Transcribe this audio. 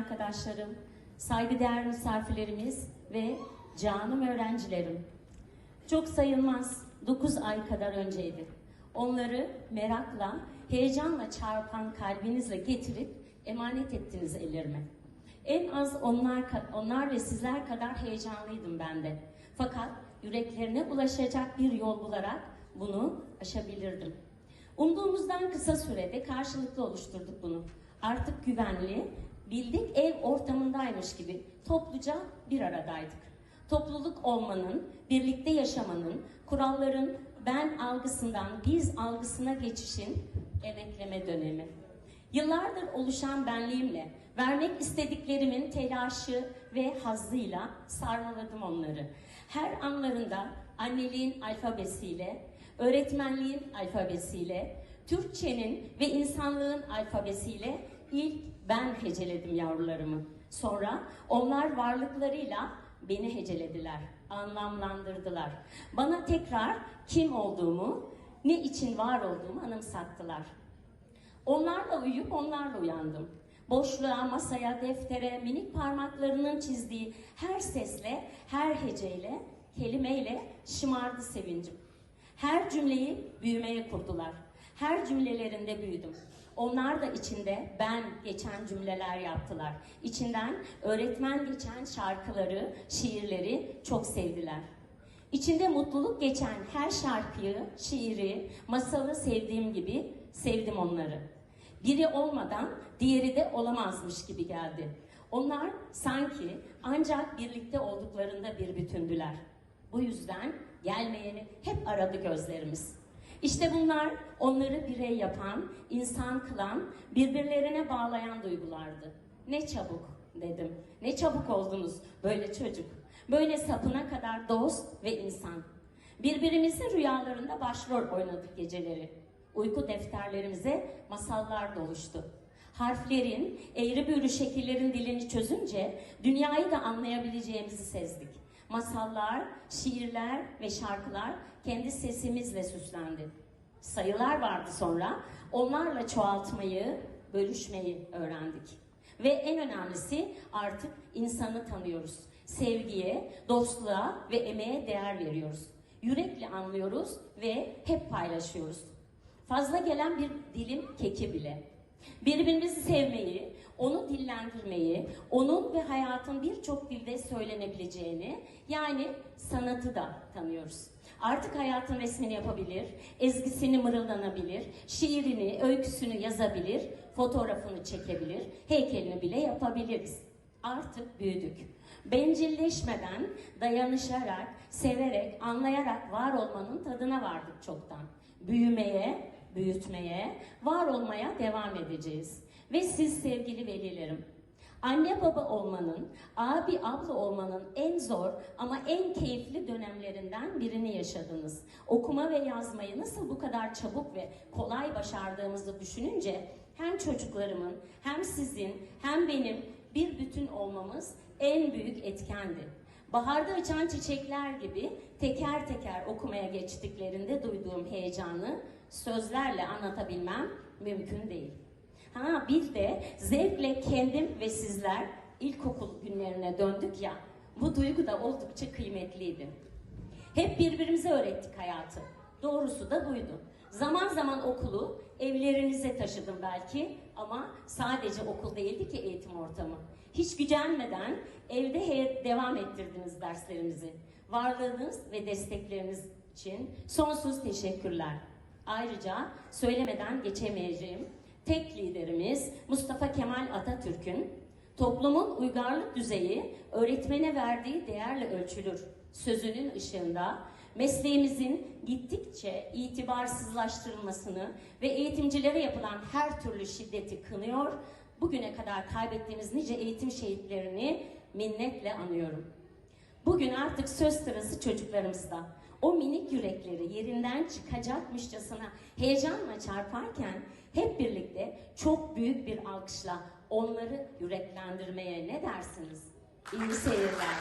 arkadaşlarım, saygıdeğer misafirlerimiz ve canım öğrencilerim. Çok sayılmaz 9 ay kadar önceydi. Onları merakla, heyecanla çarpan kalbinizle getirip emanet ettiniz ellerime. En az onlar, onlar ve sizler kadar heyecanlıydım ben de. Fakat yüreklerine ulaşacak bir yol bularak bunu aşabilirdim. Umduğumuzdan kısa sürede karşılıklı oluşturduk bunu. Artık güvenli, bildik ev ortamındaymış gibi topluca bir aradaydık. Topluluk olmanın, birlikte yaşamanın, kuralların ben algısından biz algısına geçişin emekleme dönemi. Yıllardır oluşan benliğimle, vermek istediklerimin telaşı ve hazzıyla sarmaladım onları. Her anlarında anneliğin alfabesiyle, öğretmenliğin alfabesiyle, Türkçenin ve insanlığın alfabesiyle ilk ben heceledim yavrularımı. Sonra onlar varlıklarıyla beni hecelediler, anlamlandırdılar. Bana tekrar kim olduğumu, ne için var olduğumu anımsattılar. Onlarla uyuyup onlarla uyandım. Boşluğa, masaya, deftere, minik parmaklarının çizdiği her sesle, her heceyle, kelimeyle şımardı sevincim. Her cümleyi büyümeye kurdular. Her cümlelerinde büyüdüm. Onlar da içinde ben geçen cümleler yaptılar. İçinden öğretmen geçen şarkıları, şiirleri çok sevdiler. İçinde mutluluk geçen her şarkıyı, şiiri, masalı sevdiğim gibi sevdim onları. Biri olmadan diğeri de olamazmış gibi geldi. Onlar sanki ancak birlikte olduklarında bir bütündüler. Bu yüzden gelmeyeni hep aradı gözlerimiz. İşte bunlar onları birey yapan, insan kılan, birbirlerine bağlayan duygulardı. Ne çabuk dedim. Ne çabuk oldunuz böyle çocuk. Böyle sapına kadar dost ve insan. Birbirimizin rüyalarında başrol oynadık geceleri. Uyku defterlerimize masallar doluştu. Harflerin, eğri büğrü şekillerin dilini çözünce dünyayı da anlayabileceğimizi sezdik. Masallar, şiirler ve şarkılar kendi sesimizle süslendi. Sayılar vardı sonra. Onlarla çoğaltmayı, bölüşmeyi öğrendik. Ve en önemlisi artık insanı tanıyoruz. Sevgiye, dostluğa ve emeğe değer veriyoruz. Yürekle anlıyoruz ve hep paylaşıyoruz. Fazla gelen bir dilim keki bile. Birbirimizi sevmeyi, onu dillendirmeyi, onun ve hayatın birçok dilde söylenebileceğini, yani sanatı da tanıyoruz. Artık hayatın resmini yapabilir, ezgisini mırıldanabilir, şiirini, öyküsünü yazabilir, fotoğrafını çekebilir, heykelini bile yapabiliriz. Artık büyüdük. Bencilleşmeden, dayanışarak, severek, anlayarak var olmanın tadına vardık çoktan. Büyümeye, büyütmeye, var olmaya devam edeceğiz. Ve siz sevgili velilerim, anne baba olmanın, abi abla olmanın en zor ama en keyifli dönemlerinden birini yaşadınız. Okuma ve yazmayı nasıl bu kadar çabuk ve kolay başardığımızı düşününce hem çocuklarımın hem sizin hem benim bir bütün olmamız en büyük etkendi. Baharda açan çiçekler gibi teker teker okumaya geçtiklerinde duyduğum heyecanı sözlerle anlatabilmem mümkün değil. Ha bir de zevkle kendim ve sizler ilkokul günlerine döndük ya, bu duygu da oldukça kıymetliydi. Hep birbirimize öğrettik hayatı. Doğrusu da buydu. Zaman zaman okulu evlerinize taşıdım belki ama sadece okul değildi ki eğitim ortamı. Hiç gücenmeden evde heyet devam ettirdiniz derslerimizi. Varlığınız ve destekleriniz için sonsuz teşekkürler. Ayrıca söylemeden geçemeyeceğim tek liderimiz Mustafa Kemal Atatürk'ün toplumun uygarlık düzeyi öğretmene verdiği değerle ölçülür sözünün ışığında mesleğimizin gittikçe itibarsızlaştırılmasını ve eğitimcilere yapılan her türlü şiddeti kınıyor, bugüne kadar kaybettiğimiz nice eğitim şehitlerini minnetle anıyorum. Bugün artık söz sırası çocuklarımızda. O minik yürekleri yerinden çıkacakmışçasına heyecanla çarparken hep birlikte çok büyük bir alkışla onları yüreklendirmeye ne dersiniz? İyi seyirler.